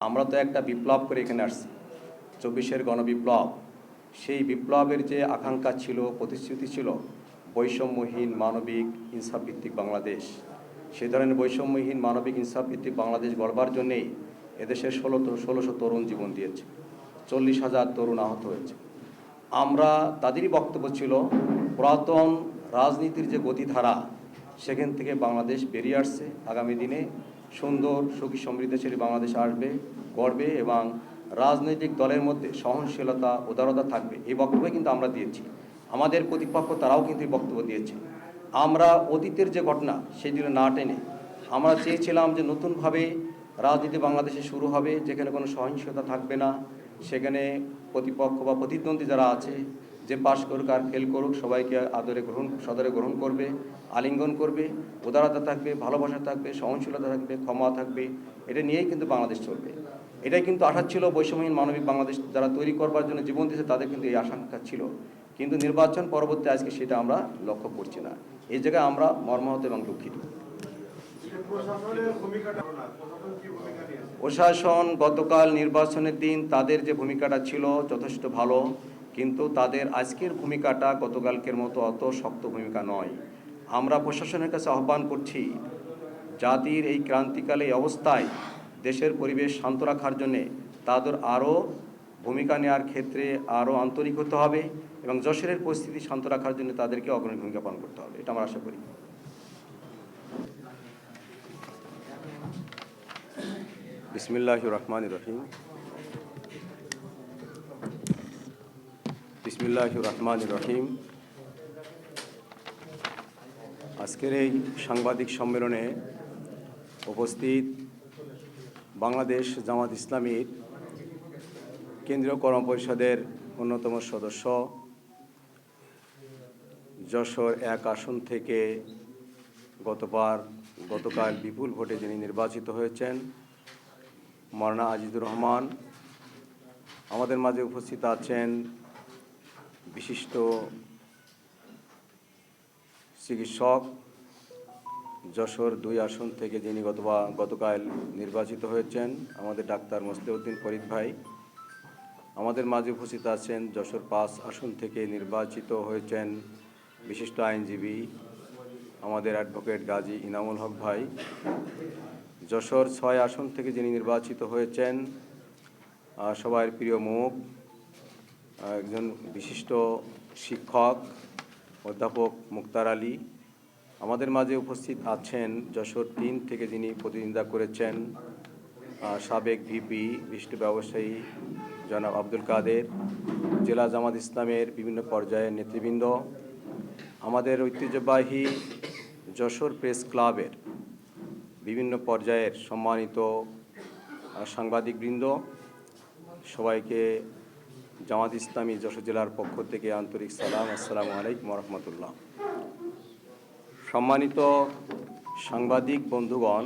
আমরা তো একটা বিপ্লব করে এখানে আসছি। চব্বিশের গণবিপ্লব। সেই বিপ্লবের যে আকাঙ্ক্ষা ছিল, প্রতিশ্রুতি ছিল, বৈষম্যহীন মানবিক ইনসাফ ভিত্তিক বাংলাদেশ। সে ধরনের বৈষম্যহীন মানবিক ইনসাফ ভিত্তিক বাংলাদেশ গড়বার জন্যেই এদেশের ষোলো ষোলোশো তরুণ জীবন দিয়েছে। চল্লিশ হাজার তরুণ আহত হয়েছে। আমরা তাদেরই বক্তব্য ছিল, পুরাতন রাজনীতির যে গতিধারা, সেখান থেকে বাংলাদেশ বেরিয়ে আসছে আগামী দিনে। সুন্দর, সুখী সমৃদ্ধশালী বাংলাদেশ আসবে গড়বে এবং রাজনৈতিক দলের মধ্যে সহনশীলতা, উদারতা থাকবে। এই বক্তব্য কিন্তু আমরা দিয়েছি। আমাদের প্রতিপক্ষ তারাও কিন্তু এই বক্তব্য দিয়েছে। আমরা অতীতের যে ঘটনা, সেগুলো না টেনে আমরা চেয়েছিলাম যে নতুনভাবে রাজনীতি বাংলাদেশে শুরু হবে, যেখানে কোনো সহিংসতা থাকবে না, সেখানে প্রতিপক্ষ বা প্রতিদ্বন্দ্বী যারা আছে যে পাশ করুক আর ফেল করুক, সবাইকে আদরে গ্রহণ, সদরে গ্রহণ করবে, আলিঙ্গন করবে, উদারতা থাকবে, ভালোবাসা থাকবে, সহনশীলতা থাকবে, ক্ষমা থাকবে, এটা নিয়েই কিন্তু বাংলাদেশ চলবে। এটাই কিন্তু আশা ছিল বৈষম্যহীন মানবিক বাংলাদেশ যারা তৈরি করবার জন্য জীবন দিয়েছে, তাদের কিন্তু এই আশঙ্কা ছিল। কিন্তু নির্বাচন পরবর্তী আজকে সেটা আমরা লক্ষ্য করছি না। এই জায়গায় আমরা মর্মাহত এবং দুঃখিত। প্রশাসন গতকাল নির্বাচনের দিন তাদের যে ভূমিকাটা ছিল যথেষ্ট ভালো। কিন্তু তাদের আজকের ভূমিকাটা গতকালকের মতো অত শক্ত ভূমিকা নয়। আমরা প্রশাসনের কাছে আহ্বান করছি, জাতির এই ক্রান্তিকালে অবস্থায় দেশের পরিবেশ শান্ত রাখার জন্যে তাদের আরও ভূমিকা নেওয়ার ক্ষেত্রে আরও আন্তরিক হতে হবে এবং যশোরের পরিস্থিতি শান্ত রাখার জন্য তাদেরকে অগ্রণী ভূমিকা পালন করতে হবে। এটা আমরা আশা করি। বিসমিল্লাহ রহমান রহিম। বিসমিল্লাহ রহমান রহিম। আজকের এই সাংবাদিক সম্মেলনে উপস্থিত বাংলাদেশ জামাত ইসলামীর কেন্দ্রীয় কর্ম পরিষদের অন্যতম সদস্য, যশোর এক আসন থেকে গতবার, গতকাল বিপুল ভোটে যিনি নির্বাচিত হয়েছেন মরনা আজিজুর রহমান। আমাদের মাঝে উপস্থিত আছেন বিশিষ্ট চিকিৎসক যশোর দুই আসন থেকে যিনি গতবা গতকাল নির্বাচিত হয়েছেন, আমাদের ডাক্তার মোসলেউদ্দিন ফরিদ ভাই। আমাদের মাঝে উপস্থিত আছেন যশোর পাঁচ আসন থেকে নির্বাচিত হয়েছেন বিশিষ্ট আইনজীবী আমাদের অ্যাডভোকেট গাজী ইনামুল হক ভাই। যশোর ছয় আসন থেকে যিনি নির্বাচিত হয়েছেন সবার প্রিয় মুখ একজন বিশিষ্ট শিক্ষক, অধ্যাপক মুক্তার আলী। আমাদের মাঝে উপস্থিত আছেন যশোর তিন থেকে যিনি প্রতিনিধিত্ব করেছেন সাবেক ভিপি, বিশিষ্ট ব্যবসায়ী জনাব আব্দুল কাদের, জেলা জামাত ইসলামের বিভিন্ন পর্যায়ের নেতৃবৃন্দ। আমাদের ঐতিহ্যবাহী যশোর প্রেস ক্লাবের বিভিন্ন পর্যায়ের সম্মানিত সাংবাদিকবৃন্দ, সবাইকে জামাত ইসলামী যশোর জেলার পক্ষ থেকে আন্তরিক সালাম, আসসালামু আলাইকুম রহমতুল্লাহ সম্মানিত সাংবাদিক বন্ধুগণ,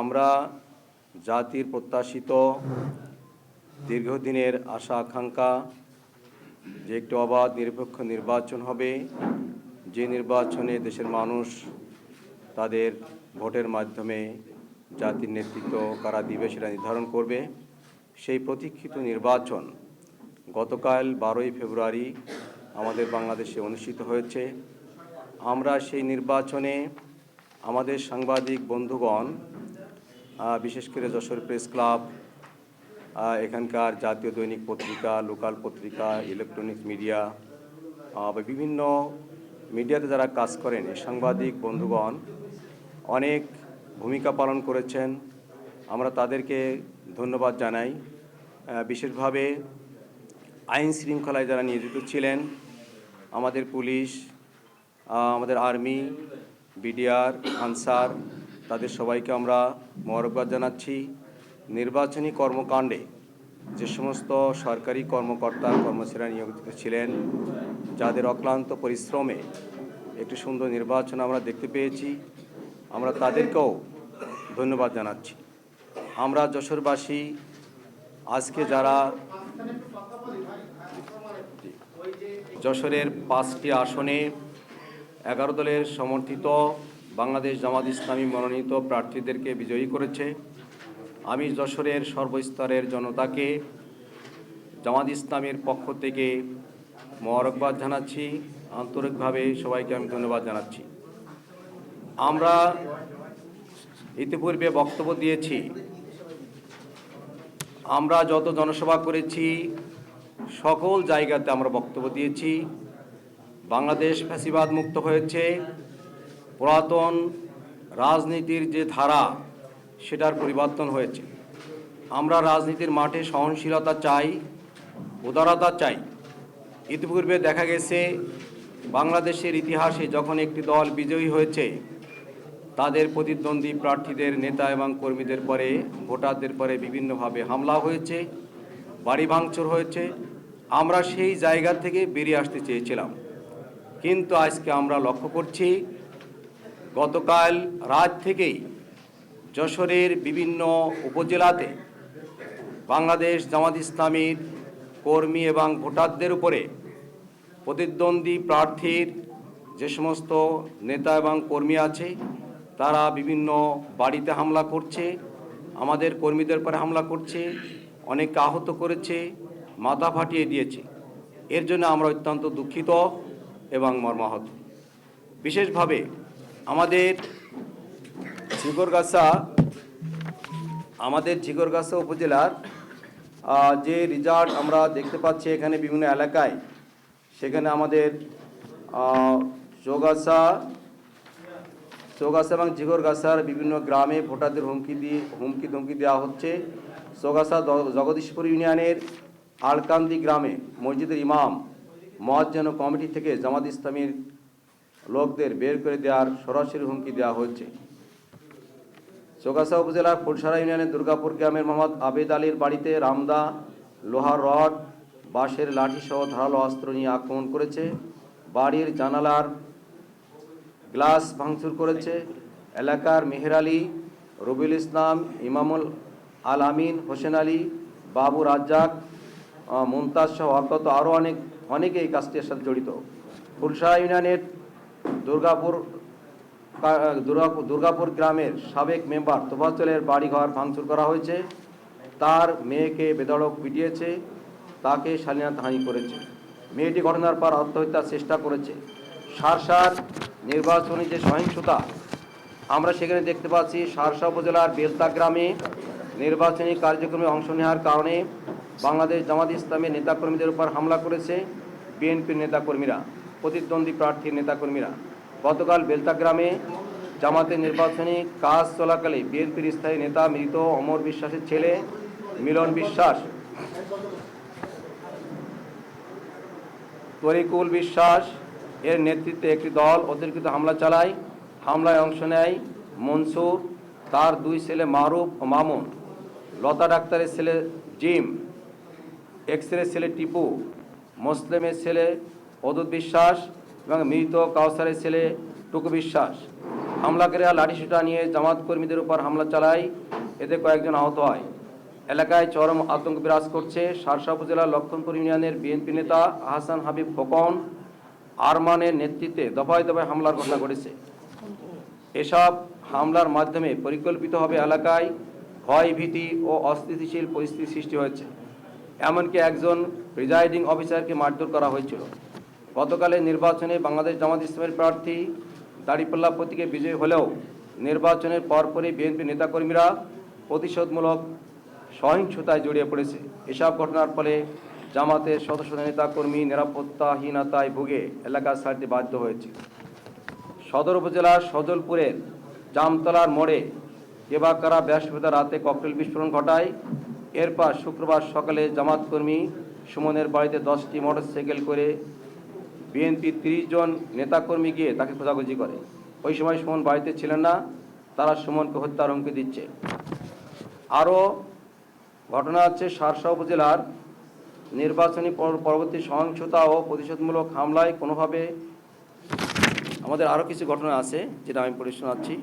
আমরা জাতির প্রত্যাশিত দীর্ঘদিনের আশা, আকাঙ্ক্ষা যে একটি অবাধ, নিরপেক্ষ নির্বাচন হবে। যে নির্বাচনে দেশের মানুষ তাদের ভোটের মাধ্যমে জাতির নেতৃত্ব কারা দিবে সেটা নির্ধারণ করবে। সেই প্রতীক্ষিত নির্বাচন গতকাল বারোই ফেব্রুয়ারি আমাদের বাংলাদেশে অনুষ্ঠিত হয়েছে। আমরা সেই নির্বাচনে আমাদের সাংবাদিক বন্ধুগণ বিশেষ করে যশোর প্রেস ক্লাব এখানকার জাতীয় দৈনিক পত্রিকা, লোকাল পত্রিকা ইলেকট্রনিক্স মিডিয়া বা বিভিন্ন মিডিয়াতে যারা কাজ করেন সাংবাদিক বন্ধুগণ অনেক ভূমিকা পালন করেছেন। আমরা তাদেরকে ধন্যবাদ জানাই। বিশেষভাবে আইন শৃঙ্খলায় যারা নিয়োজিত ছিলেন, আমাদের পুলিশ আমাদের আর্মি, বিডিআর, আনসার, তাদের সবাইকে আমরা মোবারকবাদ জানাচ্ছি। নির্বাচনী কর্মকাণ্ডে যে সমস্ত সরকারি কর্মকর্তা, কর্মচারীরা নিয়োজিত ছিলেন, যাদের অক্লান্ত পরিশ্রমে একটি সুন্দর নির্বাচন আমরা দেখতে পেয়েছি, আমরা তাদেরকেও ধন্যবাদ জানাচ্ছি। আমরা যশোরবাসী, আজকে যারা যশোরের পাঁচটি আসনে এগারো দলের সমর্থিত বাংলাদেশ জামাত ইসলামী মনোনীত প্রার্থীদেরকে বিজয়ী করেছে। আমি যশোরের সর্বস্তরের জনতাকে জামাত ইসলামের পক্ষ থেকে মোবারকবাদ জানাচ্ছি। আন্তরিকভাবে সবাইকে আমি ধন্যবাদ জানাচ্ছি। আমরা ইতিপূর্বে বক্তব্য দিয়েছি। আমরা যত জনসভা করেছি সকল জায়গাতে আমরা বক্তব্য দিয়েছি। বাংলাদেশ ফ্যাসিবাদ মুক্ত হয়েছে। পুরাতন রাজনীতির যে ধারা, সেটার পরিবর্তন হয়েছে। আমরা রাজনীতির মাঠে সহনশীলতা চাই, উদারতা চাই। ইতিপূর্বে দেখা গেছে, বাংলাদেশের ইতিহাসে যখন একটি দল বিজয়ী হয়েছে, তাদের প্রতিদ্বন্দ্বী প্রার্থীদের, নেতা এবং কর্মীদের পরে, ভোটারদের পরে বিভিন্নভাবে হামলা হয়েছে। বাড়ি ভাঙচুর হয়েছে। আমরা সেই জায়গা থেকে বেরিয়ে আসতে চেয়েছিলাম। কিন্তু আজকে আমরা লক্ষ্য করছি, গতকাল রাত থেকেই যশোরের বিভিন্ন উপজেলাতে বাংলাদেশ জামাত ইসলামীর কর্মী এবং ভোটারদের উপরে প্রতিদ্বন্দ্বী প্রার্থীর যে সমস্ত নেতা এবং কর্মী আছে, তারা বিভিন্ন বাড়িতে হামলা করছে, আমাদের কর্মীদের পরে হামলা করছে। অনেককে আহত করেছে, মাথা ফাটিয়ে দিয়েছে। এর জন্য আমরা অত্যন্ত দুঃখিত এবং মর্মাহত। বিশেষভাবে আমাদের ঝিগরগাছা আমাদের ঝিগরগাছা উপজেলার যে রিজাল্ট আমরা দেখতে পাচ্ছি এখানে বিভিন্ন এলাকায়, সেখানে আমাদের চৌগাছা চৌগাছা এবং ঝিগরগাছার বিভিন্ন গ্রামে ভোটারদের হুমকি দিয়ে, হুমকি ধমকি দেওয়া হচ্ছে। দ- জগদীশপুর ইউনিয়নের আলকান্দি গ্রামে মসজিদের ইমাম মহাজ্জান কমিটি থেকে জামাত ইসলামীর লোকদের বের করে দেওয়ার সরাসরি হুমকি দেওয়া হয়েছে। চৌগাছা উপজেলার ফুলসারা ইউনিয়নের দুর্গাপুর গ্রামের মোহাম্মদ আবেদ আলীর বাড়িতে রামদা লোহার রড, বাঁশের লাঠি সহ ধারালো অস্ত্র নিয়ে আক্রমণ করেছে। বাড়ির জানালার গ্লাস ভাঙচুর করেছে। এলাকার মেহের আলী, রবিউল ইসলাম, ইমামুল আল আমিন হোসেন আলী, বাবু রাজ্জাক মুমতাজ সহ অজ্ঞাত আরও অনেক, অনেকে এই কাজটির সাথে জড়িত। ফুলসারা ইউনিয়নের দুর্গাপুর দুর্গাপুর গ্রামের সাবেক মেম্বার তোফাজলের বাড়িঘর ভাঙচুর করা হয়েছে। তার মেয়েকে বেদড়ক পিটিয়েছে, তাকে শালীনতাহানি করেছে। মেয়েটি ঘটনার পর আত্মহত্যার চেষ্টা করেছে। সারসার নির্বাচনী যে সহিংসতা, আমরা সেখানে দেখতে পাচ্ছি সারসা উপজেলার বেলতা গ্রামে নির্বাচনী কার্যক্রমে অংশ নেওয়ার কারণে বাংলাদেশ জামাত ইসলামের নেতাকর্মীদের উপর হামলা করেছে বিএনপির নেতাকর্মীরা, প্রতিদ্বন্দ্বী প্রার্থীর নেতাকর্মীরা। গতকাল বেলতা গ্রামে জামাতের নির্বাচনী কাজ চলাকালে বিএনপির স্থায়ী নেতা মৃত অমর বিশ্বাসের ছেলে মিলন বিশ্বাস, তরিকুল বিশ্বাস এর নেতৃত্বে একটি দল অতিরিক্ত হামলা চালায়। হামলায় অংশ নেয় মনসুর, তার দুই ছেলে মারুফ ও মামুন। লতা ডাক্তারের ছেলে জিম এক্সরের ছেলে টিপু, মুসলিমের ছেলে অদূত বিশ্বাস এবং মৃত কাউসারের ছেলে টুকু বিশ্বাস। হামলাকারীরা লাঠিসুটা নিয়ে জামাত কর্মীদের উপর হামলা চালায়, এতে কয়েকজন আহত হয়। এলাকায় চরম আতঙ্ক বিরাজ করছে সারসা উপজেলার লক্ষণপুর ইউনিয়নের বিএনপি নেতা আহসান হাবিব খোকন, আরমানের নেতৃত্বে দফায় দফায় হামলার ঘটনা ঘটেছে। এসব হামলার মাধ্যমে পরিকল্পিতভাবে এলাকায় ভয়, ভীতি ও অস্থিতিশীল পরিস্থিতি সৃষ্টি হয়েছে। এমনকি একজন প্রিজাইডিং অফিসারকে মারধর করা হয়েছিল। গতকালের নির্বাচনে বাংলাদেশ জামাত ইসলামের প্রার্থী দাড়িপাল্লা প্রতীকে বিজয়ী হলেও নির্বাচনের পরপরই বিএনপি নেতাকর্মীরা প্রতিশোধমূলক সহিংসতায় জড়িয়ে পড়েছে। এসব ঘটনার ফলে জামাতের শত শত নেতাকর্মী নিরাপত্তাহীনতায় ভুগে এলাকা ছাড়তে বাধ্য হয়েছে। সদর উপজেলার সজলপুরের জামতলার মোড়ে কেবাকারা বৃহস্পতিবার রাতে ককটেল বিস্ফোরণ ঘটায়, এরপর শুক্রবার সকালে জামাত কর্মী সুমনের বাড়িতে দশটি মোটরসাইকেল করে বিএনপি তিরিশ জন নেতাকর্মী গিয়ে তাকে খোঁজাখুঁজি করে। ওই সময় সুমন বাড়িতে ছিলেন না, তারা সুমনকে হত্যার হুমকি দিচ্ছে। আরও ঘটনা আছে, সারসা উপজেলার নির্বাচনী পরবর্তী সহিংসতা ও প্রতিশোধমূলক হামলায় কোনোভাবে আমাদের আরও কিছু ঘটনা আছে, যেটা আমি পড়ে শোনাচ্ছি।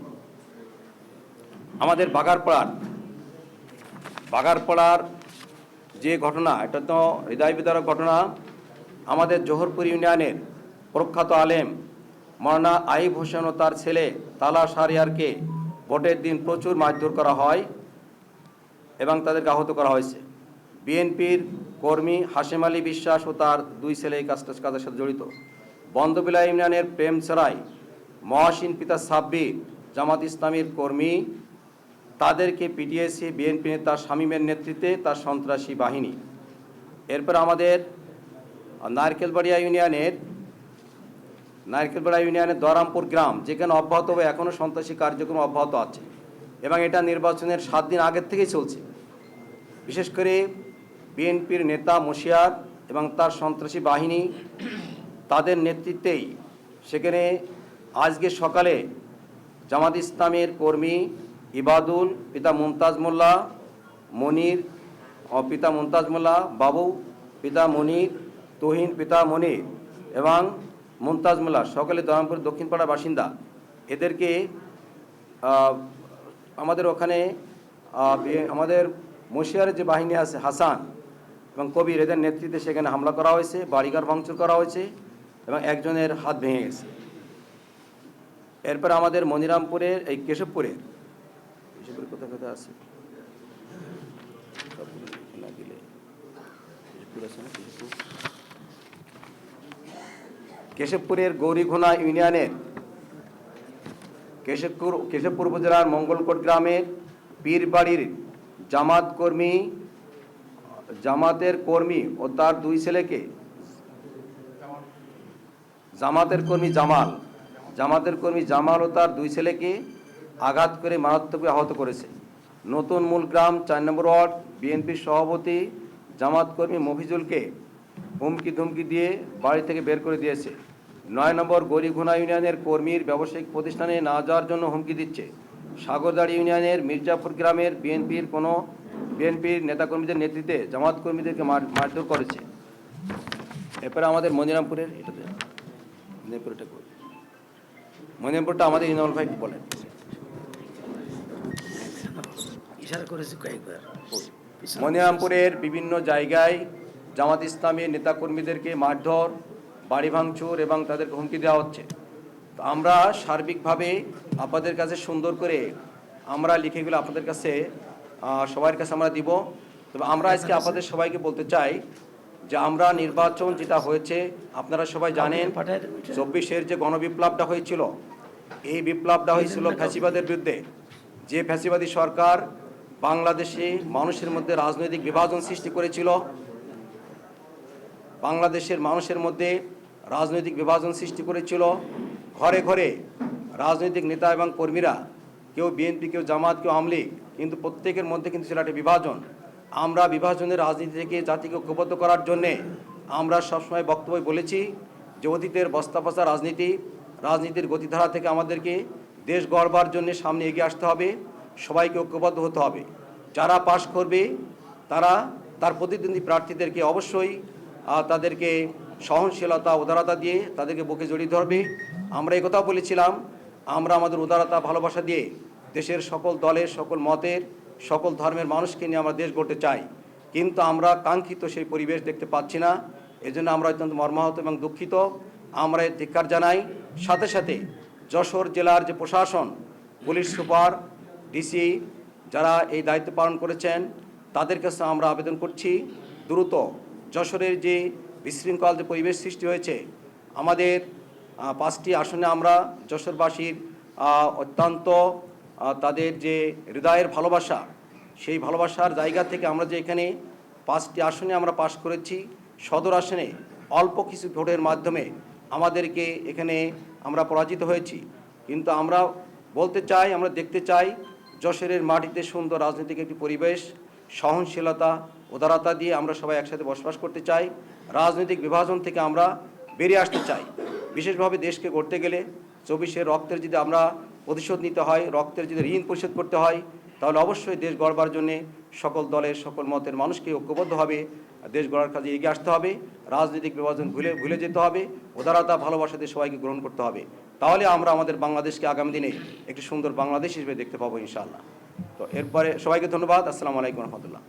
আমাদের বাগারপাড়ার বাগারপাড়ার যে ঘটনা, এটা তো হৃদয় বিদারক ঘটনা, আমাদের জোহরপুর ইউনিয়নের প্রখ্যাত আলেম মরনা আইব হোসেন ও তার ছেলে তালা সারিয়ারকে ভোটের দিন প্রচুর মারধর করা হয় এবং তাদেরকে আহত করা হয়েছে। বিএনপির কর্মী হাশেম আলী বিশ্বাস ও তার দুই ছেলে এই কাজটা কাজের সাথে জড়িত। বন্দবিলা ইউনিয়নের প্রেম সরাই মহাসিন পিতা সাব্বির, জামাত ইসলামীর কর্মী তাদেরকে পিটিএসি বিএনপি নেতা শামীমের নেতৃত্বে তার সন্ত্রাসী বাহিনী। এরপর আমাদের নারকেলবাড়িয়া ইউনিয়নের নারকেলবাড়া ইউনিয়নের দরামপুর গ্রাম, যেখানে অব্যাহত হবে এখনও সন্ত্রাসী কার্যক্রম অব্যাহত আছে এবং এটা নির্বাচনের সাত দিন আগের থেকেই চলছে। বিশেষ করে বিএনপির নেতা মুশিয়ার এবং তার সন্ত্রাসী বাহিনী, তাদের নেতৃত্বেই সেখানে আজকে সকালে জামাত ইসলামের কর্মী ইবাদুল পিতা মুমতাজ মোল্লা, মনির পিতা মুমতাজ মোল্লা, বাবু পিতা মনির, তুহিন পিতা মনির এবং মুমতাজ মোল্লা, সকলে দরামপুর দক্ষিণপাড়ার বাসিন্দা। এদেরকে আমাদের ওখানে আমাদের মুশিয়ারের যে বাহিনী আছে, হাসান এবং কবির, এদের নেতৃত্বে সেখানে হামলা করা হয়েছে, বাড়িঘর ভাঙচুর করা হয়েছে এবং একজনের হাত ভেঙে গেছে। এরপর আমাদের মনিরামপুরের, এই কেশবপুরের কেশবপুর কোথায় কোথায় আছে। না দিলে কেশবপুরের গৌরীঘোনা ইউনিয়নের কেশবপুর কেশবপুর উপজেলার মঙ্গলকোট গ্রামের পীরবাড়ির জামাত কর্মী, জামাতের কর্মী ও তার দুই ছেলেকে জামাতের কর্মী জামাল জামাতের কর্মী জামাল ও তার দুই ছেলেকে আঘাত করে মারাত্মকভাবে আহত করেছে। নতুন মূল গ্রাম চার নম্বর ওয়ার্ড, বিএনপির সভাপতি জামাত কর্মী মফিজুলকে হুমকি ধুমকি দিয়ে বাড়ি থেকে বের করে দিয়েছে। নয় নম্বর গরিঘোনা ইউনিয়নের কর্মীর ব্যবসায়িক প্রতিষ্ঠানে না যাওয়ার জন্য হুমকি দিচ্ছে। সাগরদাড়ি ইউনিয়নের মির্জাপুর গ্রামের বিএনপির কোনো বিএনপির নেতাকর্মীদের নেতৃত্বে জামাত কর্মীদেরকে মারধর করেছে। এরপরে আমাদের মনিরামপুরের, এটাতে, মনিরামপুরটা? মনিরামপুরটা আমাদের ইনামুল ভাই বলেন। ইশারা করেছি কয়েকবার। মনিরামপুরের বিভিন্ন জায়গায় জামাত ইসলামী নেতাকর্মীদেরকে মারধর বাড়ি ভাঙচুর এবং তাদেরকে হুমকি দেওয়া হচ্ছে। তো আমরা সার্বিকভাবে আপনাদের কাছে সুন্দর করে আমরা লিখেগুলো আপনাদের কাছে সবার কাছে আমরা দিব। তবে আমরা আজকে আপনাদের সবাইকে বলতে চাই যে আমরা নির্বাচন যেটা হয়েছে আপনারা সবাই জানেন? চব্বিশের যে গণবিপ্লবটা হয়েছিল এই বিপ্লবটা হয়েছিল ফ্যাসিবাদের বিরুদ্ধে। যে ফ্যাসিবাদী সরকার বাংলাদেশে মানুষের মধ্যে রাজনৈতিক বিভাজন সৃষ্টি করেছিল। বাংলাদেশের মানুষের মধ্যে রাজনৈতিক বিভাজন সৃষ্টি করেছিল। ঘরে ঘরে রাজনৈতিক নেতা এবং কর্মীরা, কেউ বিএনপি কেউ জামাত, কেউ আমলিগ কিন্তু প্রত্যেকের মধ্যে কিন্তু ছিল একটা বিভাজন। আমরা বিভাজনের রাজনীতি থেকে জাতিকে ঐক্যবদ্ধ করার জন্যে আমরা সবসময় বক্তব্য বলেছি যে অতীতের বস্তাপচা রাজনীতি, রাজনীতির গতিধারা থেকে আমাদেরকে দেশ গড়বার জন্য সামনে এগিয়ে আসতে হবে। সবাইকে ঐক্যবদ্ধ হতে হবে। যারা পাশ করবে, তারা তার প্রতিদ্বন্দ্বী প্রার্থীদেরকে অবশ্যই তাদেরকে সহনশীলতা, উদারতা দিয়ে তাদেরকে বুকে জড়িয়ে ধরবে। আমরা কথাও বলেছিলাম, আমরা আমাদের উদারতা, ভালোবাসা দিয়ে দেশের সকল দলের, সকল মতের, সকল ধর্মের মানুষকে নিয়ে আমরা দেশ গড়তে চাই। কিন্তু আমরা কাঙ্ক্ষিত সেই পরিবেশ দেখতে পাচ্ছি না। এজন্য আমরা অত্যন্ত মর্মাহত এবং দুঃখিত। আমরা ধিক্কার জানাই। সাথে সাথে যশোর জেলার যে প্রশাসন, পুলিশ সুপার ডিসি যারা এই দায়িত্ব পালন করেছেন, তাদের কাছে আমরা আবেদন করছি, দ্রুত যশোরের যে বিশৃঙ্খল যে পরিবেশ সৃষ্টি হয়েছে, আমাদের পাঁচটি আসনে আমরা যশোরবাসীর অত্যন্ত তাদের যে হৃদয়ের ভালোবাসা, সেই ভালোবাসার জায়গা থেকে আমরা যে এখানে পাঁচটি আসনে আমরা পাশ করেছি, সদর আসনে অল্প কিছু ভোটের মাধ্যমে আমাদেরকে এখানে আমরা পরাজিত হয়েছি। কিন্তু আমরা বলতে চাই, আমরা দেখতে চাই যশোরের মাটিতে সুন্দর রাজনৈতিক একটি পরিবেশ, সহনশীলতা উদারতা দিয়ে আমরা সবাই একসাথে বসবাস করতে চাই, রাজনৈতিক বিভাজন থেকে আমরা বেরিয়ে আসতে চাই। বিশেষভাবে দেশকে গড়তে গেলে চব্বিশে রক্তের যদি আমরা প্রতিশোধ নিতে হয়, রক্তের যদি ঋণ পরিশোধ করতে হয়, তাহলে অবশ্যই দেশ গড়বার জন্যে সকল দলের, সকল মতের মানুষকে ঐক্যবদ্ধভাবে দেশ গড়ার কাজে এগিয়ে আসতে হবে, রাজনৈতিক বিভাজন ভুলে ভুলে যেতে হবে উদারতা ভালোবাসাতে সবাইকে গ্রহণ করতে হবে। তাহলে আমরা আমাদের বাংলাদেশকে আগামী দিনে একটি সুন্দর বাংলাদেশ হিসেবে দেখতে পাবো ইনশাআল্লাহ। তো এরপরে সবাইকে ধন্যবাদ। আসসালামু আলাইকুম রহমতুল্লাহ।